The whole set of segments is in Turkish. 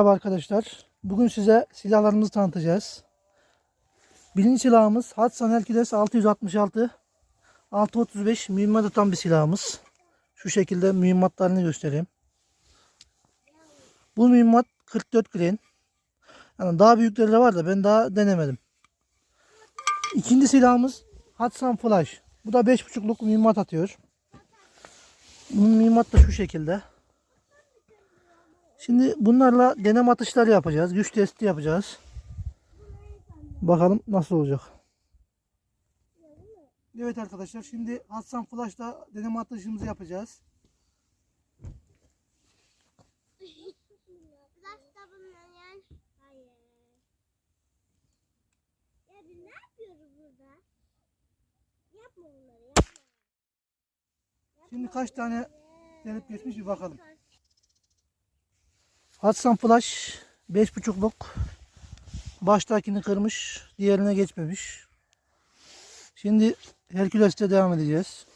Merhaba arkadaşlar. Bugün size silahlarımızı tanıtacağız. Birinci silahımız Hatsan Hercules 666 635 mühimmat atan bir silahımız. Şu şekilde mühimmatlarını göstereyim. Bu mühimmat 44 grain. Yani daha büyükleri de var da ben daha denemedim. İkinci silahımız Hatsan Flash. Bu da 5.5'luk mühimmat atıyor. Bunun mühimmat da şu şekilde. Şimdi bunlarla deneme atışları yapacağız. Güç testi yapacağız. Bakalım nasıl olacak. Evet arkadaşlar şimdi Hatsan Flash'ta deneme atışımızı yapacağız. Şimdi kaç tane denip geçmiş bir bakalım. Hatsan Flash 5.5'luk. Baştakini kırmış. Diğerine geçmemiş. Şimdi Herkules'te devam edeceğiz.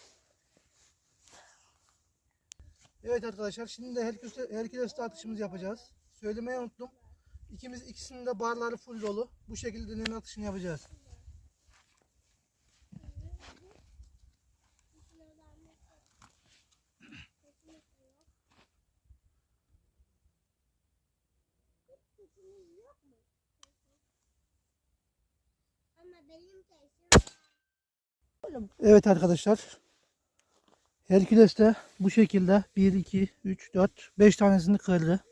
Evet arkadaşlar şimdi de Herkules'te, Herkules'te atışımızı yapacağız. Söylemeyi unuttum. İkimiz ikisinin de barları full dolu. Bu şekilde deneme atışını yapacağız. Evet arkadaşlar. Herkules de bu şekilde 1, 2, 3, 4, 5 tanesini kırdı.